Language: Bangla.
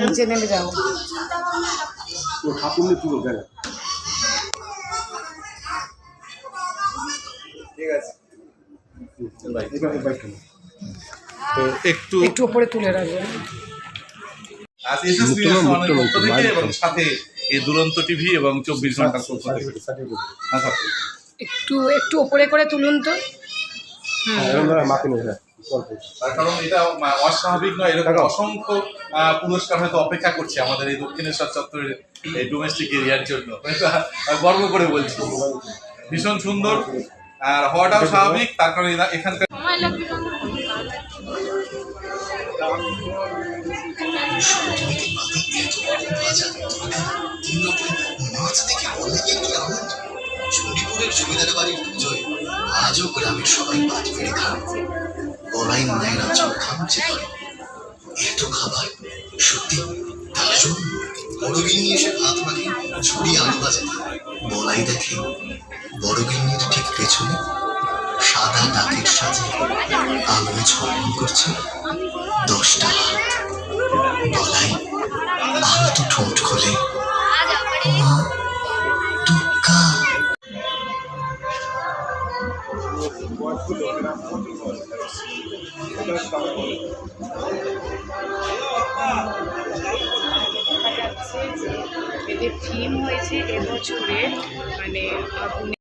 নিচে নেমে যাও। ঠাকুর ঠিক আছে। তো একটু একটু উপরে তুলে রাখবেন সাথে এই দুরন্ত টিভি এবং চব্বিশ হ্যাঁ, স্যার। একটু একটু উপরে করে তুলুন তো। মাকে নেই হ্যাঁ অল্প। তার কারণ এটা অস্বাভাবিক নয় এরকম অসংখ্য পুরস্কার হয়তো অপেক্ষা করছে আমাদের এই দক্ষিণেশ্বর চত্বরের এই ডোমেস্টিক এরিয়ার জন্য। গর্ব করে বলছি। ভীষণ সুন্দর আর হওয়াটাও স্বাভাবিক তার কারণ এখানকার মাছ দেখে অনেকে কি আনন্দ চণ্ডীপুরের জমিদার বাড়ির পুজোয় আজও গ্রামের সবাই বাদ ফিরে খান বলাই মায়ের আচল খামচে এত খাবার, সত্যি, তার জন্য বড়গিন্নি এসে ভাত মাখে ছুরি আলু ভাজে। বলাই দেখে বড়গিন্নির ঠিক পেছনে সাদা ডাকের সাথে আলোয় ঝলমল করছে দশটা হাত। বলাই আলতো ঠোঁট খোলে। মা যাচ্ছে যে এদের থিম হয়েছে এবছরে মানে আগুনে